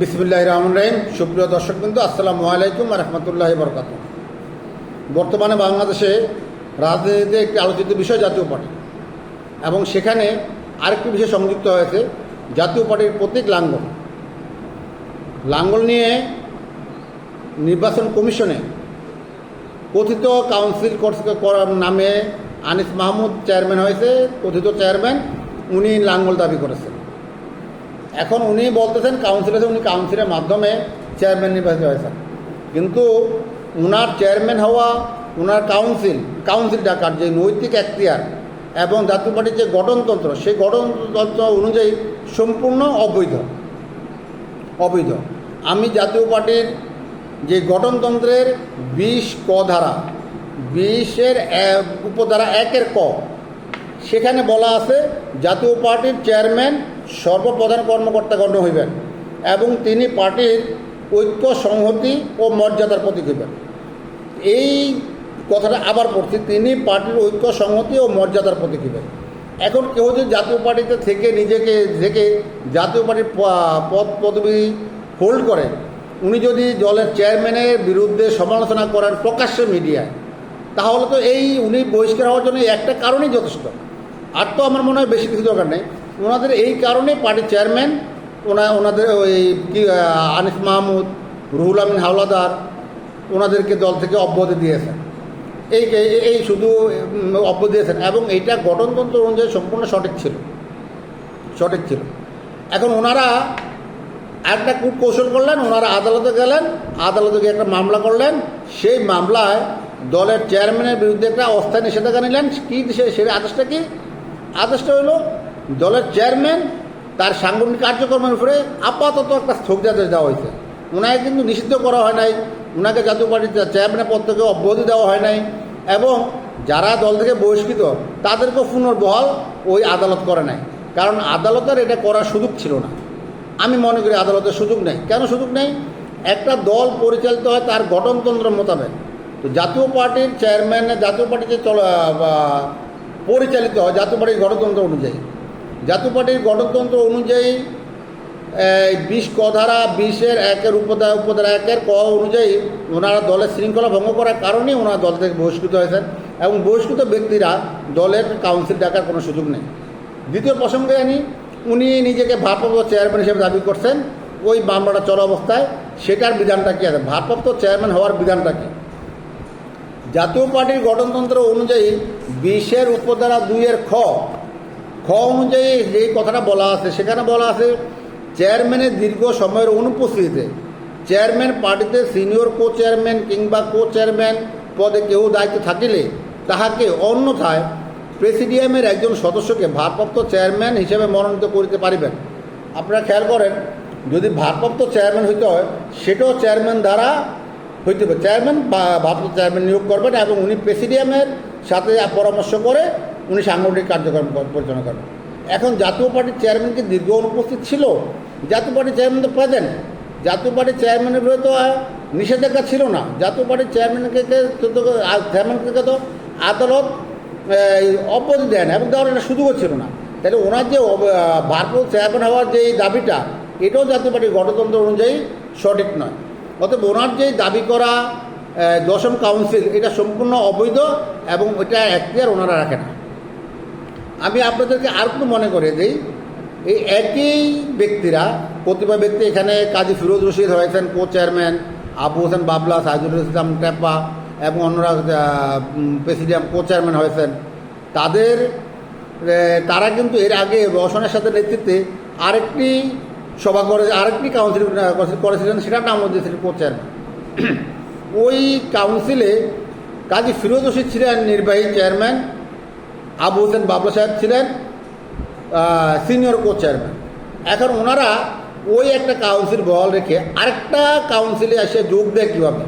বিসমুল্লাহ রহমান রহিম। সুপ্রিয় দর্শক বিন্দু আসসালামু আলাইকুম রহমতুল্লাহ বরকাত বর্তমানে বাংলাদেশে রাজনীতিতে একটি আলোচিত বিষয় জাতীয় পার্টি। এবং সেখানে আরেকটি বিষয় সংযুক্ত হয়েছে, জাতীয় পার্টির প্রতীক লাঙ্গল। লাঙ্গল নিয়ে নির্বাচন কমিশনে কথিত কাউন্সিল নামে আনিস মাহমুদ চেয়ারম্যান হয়েছে। কথিত চেয়ারম্যান, উনি লাঙ্গল দাবি করেছেন। এখন উনি বলতেছেন কাউন্সিলে উনি কাউন্সিলের মাধ্যমে চেয়ারম্যান নির্বাচিত হয়েছেন। কিন্তু ওনার চেয়ারম্যান হওয়া ওনার কাউন্সিল কাউন্সিল ডাকার যে নৈতিক এখতিয়ার এবং জাতীয় পার্টির যে গঠনতন্ত্র, সেই গঠনতন্ত্র অনুযায়ী সম্পূর্ণ অবৈধ। অবৈধ। আমি জাতীয় পার্টির যে গঠনতন্ত্রের বিশ ক ধারা, বিশের উপধারা একের ক, সেখানে বলা আছে জাতীয় পার্টির চেয়ারম্যান সর্বপ্রধান কর্মকর্তা গণ্য হইবেন এবং তিনি পার্টির ঐক্য, সংহতি ও মর্যাদার প্রতীক হইবেন। এই কথাটা আবার পড়ছি, তিনি পার্টির ঐক্য, সংহতি ও মর্যাদার প্রতীক হইবেন। এখন কেউ যদি জাতীয় পার্টিতে থেকে নিজেকে, থেকে জাতীয় পার্টির পদ, পদবি হোল্ড করেন উনি যদি দলের চেয়ারম্যানের বিরুদ্ধে সমালোচনা করেন প্রকাশ্যে মিডিয়ায়, তাহলে তো এই উনি বহিষ্কার হওয়ার জন্য একটা কারণই যথেষ্ট। আর তো আমার মনে হয় বেশি কিছু দরকার নেই। ওনাদের এই কারণে পার্টির চেয়ারম্যান, ওনা, ওনাদের ওই আনিস মাহমুদ, রুহুল আমিন হাওলাদার, ওনাদেরকে দল থেকে অব্যাহতি দিয়েছেন। এই এই- শুধু অব্যাহতি দিয়েছেন এবং এইটা গঠনতন্ত্র অনুযায়ী সম্পূর্ণ সঠিক ছিল। সঠিক ছিল। এখন ওনারা একটা কূট কৌশল করলেন, ওনারা আদালতে গেলেন, আদালতে গিয়ে একটা মামলা করলেন। সেই মামলায় দলের চেয়ারম্যানের বিরুদ্ধে একটা অস্থায়ী নিষেধাজ্ঞা নিলেন। কী সে- সে আদেশটা কি? আদেশটা হলো দলের চেয়ারম্যান তার সাংগঠনিক কার্যক্রমের উপরে আপাতত একটা স্থগিতাদেশ দেওয়া হয়েছে। ওনাকে কিন্তু নিষিদ্ধ করা হয় নাই ওনাকে জাতীয় পার্টির চেয়ারম্যানের পদ থেকে অব্যাহতি দেওয়া হয় নাই এবং যারা দল থেকে বহিষ্কৃত তাদেরকেও পুনর্বহাল ওই আদালত করে নাই। কারণ আদালতের এটা করার সুযোগ ছিল না। আমি মনে করি আদালতের সুযোগ নেই। কেন সুযোগ নেই? একটা দল পরিচালিত হয় তার গঠনতন্ত্র মোতাবেক। তো জাতীয় পার্টির চেয়ারম্যান জাতীয় পার্টি যে চল পরিচালিত হয়, জাতীয় পার্টির গণতন্ত্র অনুযায়ী। জাতীয় পার্টির গণতন্ত্র অনুযায়ী বিশ ক ধারা বিশের একের উপধারা উপধারা একের ক অনুযায়ী ওনারা দলের শৃঙ্খলা ভঙ্গ করার কারণে ওনারা দল থেকে বহিষ্কৃত হয়েছেন এবং বহিষ্কৃত ব্যক্তিরা দলের কাউন্সিল ডাকার কোনো সুযোগ নেই। দ্বিতীয় প্রসঙ্গে আনি উনি নিজেকে ভারপ্রাপ্ত চেয়ারম্যান হিসেবে দাবি করছেন, ওই মামলাটা চলা অবস্থায় সেটার বিধানটা কী আছে? ভারপ্রাপ্ত চেয়ারম্যান হওয়ার বিধানটা কী? জাতীয় পার্টির গঠনতন্ত্র অনুযায়ী বিশের উপধারা দুইয়ের খ খ অনুযায়ী যেই কথাটা বলা আছে, সেখানে বলা আছে, চেয়ারম্যানের দীর্ঘ সময়ের অনুপস্থিতিতে চেয়ারম্যান পার্টিতে সিনিয়র কো চেয়ারম্যান কিংবা কো চেয়ারম্যান পদে কেউ দায়িত্ব থাকিলে তাহাকে অন্যথায় প্রেসিডিয়ামের একজন সদস্যকে ভারপ্রাপ্ত চেয়ারম্যান হিসেবে মনোনীত করিতে পারিবেন। আপনারা খেয়াল করেন, যদি ভারপ্রাপ্ত চেয়ারম্যান হইতে হয়, সেটাও চেয়ারম্যান দ্বারা হইতে হবে। চেয়ারম্যান ভারপ্রাপ্ত চেয়ারম্যান নিয়োগ করবেন এবং উনি প্রেসিডিয়ামের সাথে পরামর্শ করে উনি সাংগঠনিক কার্যক্রম পর- পরিচালনা করেন। এখন জাতীয় পার্টির চেয়ারম্যান কি দীর্ঘ অনুপস্থিত ছিল। জাতীয় পার্টির চেয়ারম্যান তো প্রেজেন্ট জাতীয় পার্টির চেয়ারম্যানের বিরুদ্ধে তো নিষেধাজ্ঞা ছিল না। জাতীয় পার্টির চেয়ারম্যানকে চেয়ারম্যানকে তো আদালত অব্যাহতি দেয় না এবং দেওয়ার একটা সুযোগও ছিল না। তাহলে ওনার যে ভারপ্রাপ্ত চেয়ারম্যান হওয়ার যে দাবিটা, এটাও জাতীয় পার্টির গণতন্ত্র অনুযায়ী সঠিক নয়। অতএব ওনার যে দাবি করা দশম কাউন্সিল, এটা সম্পূর্ণ অবৈধ এবং এটা এখতিয়ার ওনারা রাখে না। আমি আপনাদেরকে আর একটু মনে করে দিই, এই একই ব্যক্তিরা, প্রতিভা ব্যক্তি এখানে কাজী ফিরোজ রশিদ হয়েছেন কো চেয়ারম্যান আবু হোসেন বাবলা সাইজুল ইসলাম টেপা এবং অন্যরা প্রেসিডিয়াম কো চেয়ারম্যান হয়েছেন। তাদের তারা কিন্তু এর আগে রসনের সাথে নেতৃত্বে আরেকটি সভা করে আরেকটি কাউন্সিল করেছিলেন, সেটার নাম দিয়েছিল কো চেয়ারম্যান ওই কাউন্সিলে কাজী ফিরোজ রশিদ ছিলেন নির্বাহী চেয়ারম্যান আবু হোসেন বাবলা সাহেব ছিলেন সিনিয়র কো চেয়ারম্যান এখন ওনারা ওই একটা কাউন্সিল বল রেখে আরেকটা কাউন্সিলে এসে যোগ দেয় কীভাবে?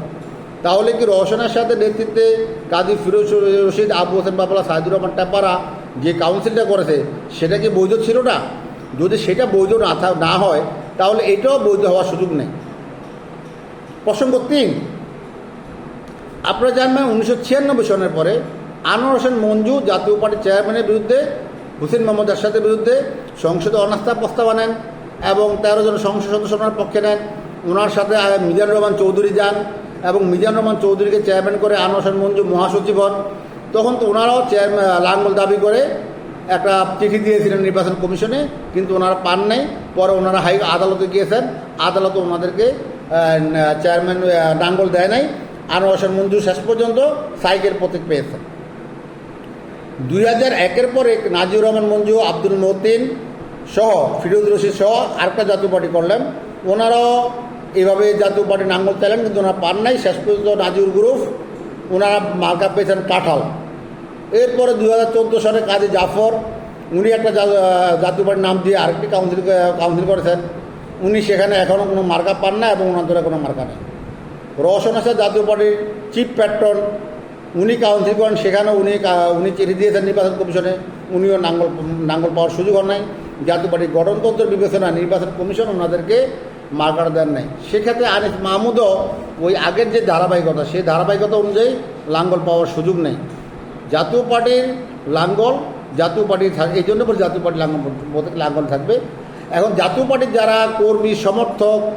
তাহলে কি রওশনের সাথে নেতৃত্বে কাজী ফিরোজ রশিদ, আবু হোসেন বাবলা, সাইদুর রহমান টাপারা যে কাউন্সিলটা করেছে, সেটা কি বৈধ ছিল না? যদি সেটা বৈধ না না হয়, তাহলে এটাও বৈধ হওয়ার সুযোগ নেই। প্রসঙ্গ তিন, আপনারা জানবেন উনিশশো ছিয়ানব্বই সনের পরে আনোয়ার হোসেন মঞ্জু জাতীয় পার্টির চেয়ারম্যানের বিরুদ্ধে হুসেন মোহাম্মদ এরশাদের বিরুদ্ধে সংসদে অনাস্থা প্রস্তাব আনেন এবং তেরো জন সংসদ সদস্য ওনার পক্ষে নেন। ওনার সাথে আহ, মিজানুর রহমান চৌধুরী যান এবং মিজানুর রহমান চৌধুরীকে চেয়ারম্যান করে আনোয়ার হোসেন মঞ্জু মহাসচিব হন। তখন তো ওনারাও চেয়ারম্যান লাঙ্গল দাবি করে একটা চিঠি দিয়েছিলেন নির্বাচন কমিশনে কিন্তু ওনারা পান নাই। পরে ওনারা হাই আদালতে গিয়েছেন। আদালত ওনাদেরকে চেয়ারম্যান নাঙ্গল দেয় নাই। আনোয়ার হোসেন মঞ্জু শেষ পর্যন্ত সাইকেল প্রতীক পেয়েছেন। দুই হাজার একের পরে নাজিউর রহমান মঞ্জু, আব্দুল মতিন সহ, ফিরোজ রশিদ সহ আরেকটা জাতীয় পার্টি করলেন। ওনারাও এভাবে জাতীয় পার্টি নাঙ্গল চাইলেন, কিন্তু ওনারা পান নাই। শেষ পর্যন্ত নাজিউর গ্রুপ, ওনারা মার্কা পেয়েছেন কাঁঠাল। এরপরে দুই হাজার চোদ্দ সালে কাজী জাফর, উনি একটা জাতীয় পার্টির নাম দিয়ে আরেকটি কাউন্সিল কাউন্সিল করেছেন। উনি সেখানে এখনও কোনো মার্কা পান না এবং ওনার ধরে কোনো মার্কা নেই। রওশন হাসান জাতীয় পার্টির চিফ প্যাট্রন উনি কাউন্সিল করেন সেখানেও উনি উনি চিঠি দিয়েছেন নির্বাচন কমিশনে, উনিও নাঙ্গল নাঙ্গল পাওয়ার সুযোগ হন নাই। জাতীয় পার্টির গঠনতন্ত্রের বিবেচনা নির্বাচন কমিশন ওনাদেরকে মার্কার দেন নাই। সেক্ষেত্রে আনিস মাহমুদও ওই আগের যে ধারাবাহিকতা, সেই ধারাবাহিকতা অনুযায়ী লাঙ্গল পাওয়ার সুযোগ নেই। জাতীয় পার্টির লাঙ্গল, জাতীয় পার্টির থাক- এই জন্য বলে জাতীয় পার্টির লাঙ্গল লাঙ্গল থাকবে। এখন জাতীয় পার্টির যারা কর্মী, সমর্থক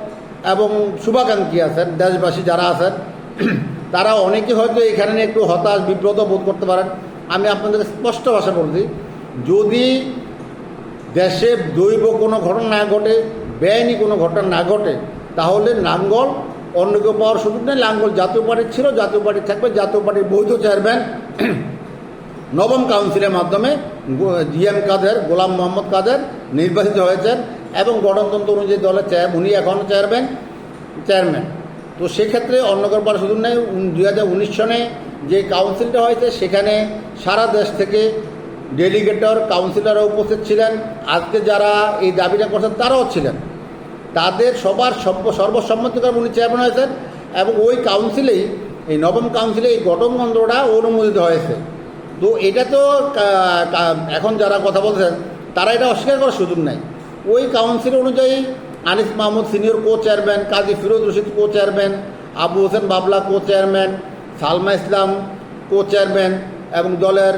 এবং শুভাকাঙ্ক্ষী আছেন, দেশবাসী যারা আছেন তারা অনেকে হয়তো এখানে একটু হতাশ, বিব্রত বোধ করতে পারেন। আমি আপনাদের স্পষ্ট ভাষা বলছি যদি দেশে দৈব কোনো ঘটনা না ঘটে, বেআইনি কোনো ঘটনা না ঘটে, তাহলে লাঙ্গল অন্য কেউ পাওয়ার সুযোগ নেই। লাঙ্গল জাতীয় পার্টির ছিল, জাতীয় পার্টি থাকবে, জাতীয় পার্টির বৈধ চেয়ারম্যান নবম কাউন্সিলের মাধ্যমে জিএম কাদের, গোলাম মোহাম্মদ কাদের নির্বাচিত হয়েছেন এবং গণতন্ত্র অনুযায়ী দলের চেয়ার উনি এখন চেয়ারম্যান চেয়ারম্যান তো সেক্ষেত্রে অন্য কারও পাওয়ার সুযোগ নেই দুই হাজার উনিশ সনে যে কাউন্সিলটা হয়েছে, সেখানে সারা দেশ থেকে ডেলিগেটর কাউন্সিলররা উপস্থিত ছিলেন। আজকে যারা এই দাবিটা করছেন, তারাও ছিলেন। তাদের সবার সর্ব- সর্বসম্মতিক্রমে উনি চেয়ারম্যান হয়েছেন এবং ওই কাউন্সিলেই এই নবম কাউন্সিলে এই গঠনতন্ত্রটা অনুমোদিত হয়েছে। তো এটা তো এখন যারা কথা বলছেন তারা এটা অস্বীকার করার সুযোগ নাই। ওই কাউন্সিল অনুযায়ী Anis Mahmud senior co chairman Kazi Firoz Rashid co chairman Abu Hossain Babla co chairman Salma Islam co chairman এবং দলের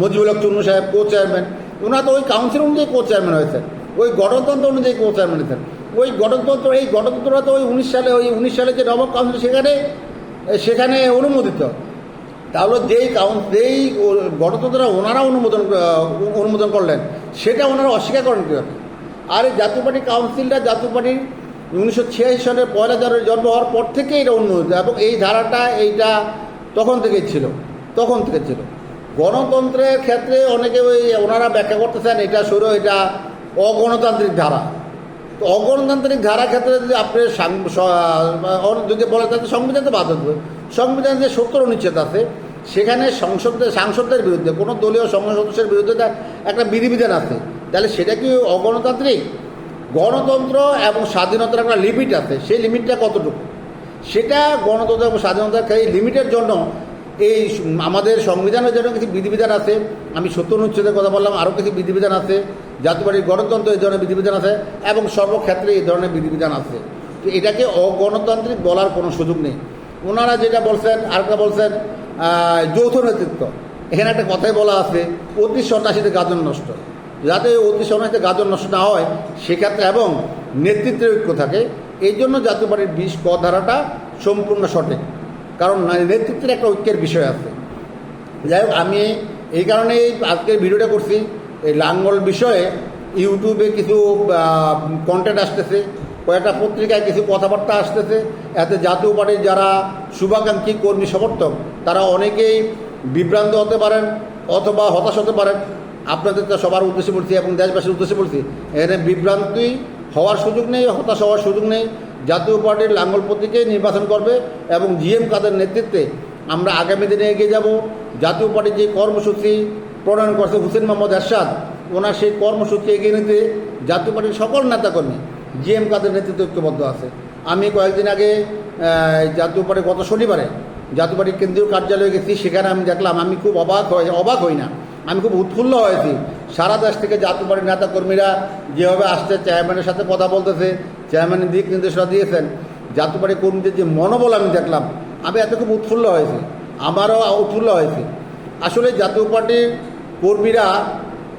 মজিবুল হক চুন্নু সাহেব কো চেয়ারম্যান ওনারা তো ওই কাউন্সিল অনুযায়ী কো চেয়ারম্যান হয়েছেন, ওই গণতন্ত্র অনুযায়ী কো চেয়ারম্যান হয়েছেন। ওই গণতন্ত্র এই গণতন্ত্রটা তো ওই উনিশ সালে, ওই উনিশ সালে যে নবম কাউন্সিল সেখানে সেখানে অনুমোদিত। তাহলে যেই যেই ও- গণতন্ত্র ওনারা অনুমোদন অনুমোদন করলেন, সেটা ওনারা অস্বীকার করেন কীভাবে? আর এই জাতীয় পার্টি কাউন্সিলটা জাতীয় পার্টির উনিশশো ছিয়াশি সালের পয়লা জানুয়ারি জন্ম হওয়ার পর থেকে এটা অনুমোদিত, এবং এই ধারাটা এইটা তখন থেকেই ছিল, তখন থেকে ছিল। গণতন্ত্রের ক্ষেত্রে অনেকে ওই ওনারা ব্যাখ্যা করতেছেন, এটা সৌর এটা অগণতান্ত্রিক ধারা। তো অগণতান্ত্রিক ধারা ক্ষেত্রে যদি আপনি যদি বলে তাহলে সংবিধান তো দেবে সংবিধান যে সত্তর অনুচ্ছেদ আছে সেখানে সংসদের সাংসদদের বিরুদ্ধে, কোনো দলীয় সংসদ সদস্যের বিরুদ্ধে তার একটা বিধিবিধান আছে। তাহলে সেটা কি অগণতান্ত্রিক? গণতন্ত্র এবং স্বাধীনতার একটা লিমিট আছে। সেই লিমিটটা কতটুকু? সেটা গণতন্ত্র এবং স্বাধীনতার এই লিমিটের জন্য এই আমাদের সংবিধানের জন্য কিছু বিধিবিধান আছে। আমি সত্য অনুচ্ছেদের কথা বললাম আরও কিছু বিধিবিধান আছে। জাতীয় গণতন্ত্র এই ধরনের বিধিবিধান আছে এবং সর্বক্ষেত্রে এই ধরনের বিধিবিধান আছে। তো এটাকে অগণতান্ত্রিক বলার কোনো সুযোগ নেই। ওনারা যেটা বলছেন, আরেকটা বলছেন যৌথ নেতৃত্ব। এখানে একটা কথাই বলা আছে, অতি সন্ন্যাসীতে গাজন নষ্ট। যাতে অতি সন্ন্যাসীতে গাজন নষ্ট না হয়, সেক্ষেত্রে এবং নেতৃত্বের ঐক্য থাকে, এই জন্য জাতীয় পার্টির বিশ ক ধারাটা সম্পূর্ণ সঠিক। কারণ নেতৃত্বের একটা ঐক্যের বিষয় আছে। যাই হোক, আমি এই কারণেই আজকের ভিডিওটা করছি। এই লাঙ্গল বিষয়ে ইউটিউবে কিছু কন্টেন্ট আসতেছে। কয়েকটা পত্রিকায় কিছু কথাবার্তা আসতেছে। এতে জাতীয় পার্টির যারা শুভাকাঙ্ক্ষী কর্মী সমর্থক, তারা অনেকেই বিভ্রান্ত হতে পারেন অথবা হতাশ হতে পারেন। আপনাদের তো সবার উদ্দেশ্যে বলছি এবং দেশবাসীর উদ্দেশ্যে বলছি, এখানে বিভ্রান্তি হওয়ার সুযোগ নেই, হতাশ হওয়ার সুযোগ নেই। জাতীয় পার্টির লাঙ্গল প্রতীকে নির্বাচন করবে এবং জিএম কাদের নেতৃত্বে আমরা আগামী দিনে এগিয়ে যাব। জাতীয় পার্টির যে কর্মসূচি প্রণয়ন করছে হুসেন মোহাম্মদ এরশাদ, ওনার সেই কর্মসূচি এগিয়ে নিতে জাতীয় পার্টির সকল নেতাকর্মী জিএম কাদের নেতৃত্বে ঐক্যবদ্ধ আছে। আমি কয়েকদিন আগে জাতীয় পার্টি গত শনিবারে জাতীয় পার্টির কেন্দ্রীয় কার্যালয়ে গেছি, সেখানে আমি দেখলাম, আমি খুব অবাক হয়ে অবাক হই না। আমি খুব উৎফুল্ল হয়েছি। সারা দেশ থেকে জাতীয় পার্টির নেতাকর্মীরা যেভাবে আসছে, চেয়ারম্যানের সাথে কথা বলতেছে, চেয়ারম্যানের দিক নির্দেশনা দিয়েছেন। জাতীয় পার্টি কর্মীদের যে মনোবল আমি দেখলাম, আমি এত খুব উৎফুল্ল হয়েছি। আমারও উৎফুল্ল হয়েছি। আসলে জাতীয় পার্টির কর্মীরা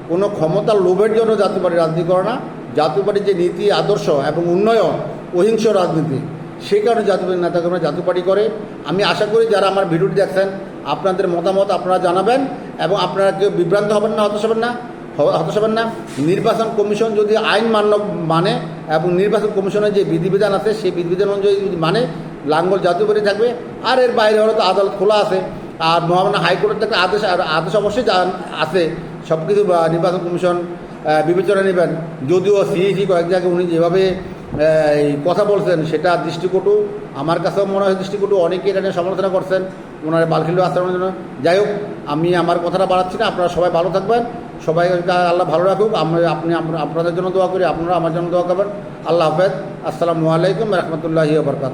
কোনো ক্ষমতার লোভের জন্য জাতীয় পার্টি রাজনীতি করে না। জাতীয় পার্টির যে নীতি, আদর্শ এবং উন্নয়ন, অহিংস রাজনীতি সেই কারণে জাতীয় পার্টির নেতাকর্মীরা জাতীয় পার্টি করে। আমি আশা করি যারা আমার ভিডিওটি দেখছেন, আপনাদের মতামত আপনারা জানাবেন এবং আপনারা কেউ বিভ্রান্ত হবেন না, হতাশ হবেন না হতাশ হবেন না। নির্বাচন কমিশন যদি আইন মান্য মানে এবং নির্বাচন কমিশনের যে বিধিবিধান আছে, সেই বিধিবিধান অনুযায়ী যদি মানে লাঙ্গল জাতীয় পার্টি থাকবে। আর এর বাইরে হলে তো আদালত খোলা আছে। আর মহামান্য হাইকোর্টের একটা আদেশ আদেশ অবশ্যই আছে। সব কিছু নির্বাচন কমিশন বিবেচনা নেবেন। যদিও সিইসি কয়েক জায়গায় উনি যেভাবে কথা বলছেন, সেটা দৃষ্টিকটু, আমার কাছেও মনে হয় দৃষ্টিকটু, অনেকে এটা নিয়ে সমালোচনা করছেন, ওনার বালখিল আচরণের জন্য। যাই হোক, আমি আমার কথাটা বাড়াচ্ছি না, আপনারা সবাই ভালো থাকবেন, সবাই আল্লাহ ভালো রাখুক, আমি, আপনি আপনাদের জন্য দোয়া করি, আপনারা আমার জন্য দোয়া করবেন। আল্লাহ হাফেজ, আসসালামু আলাইকুম রহমতুল্লাহি বরকাত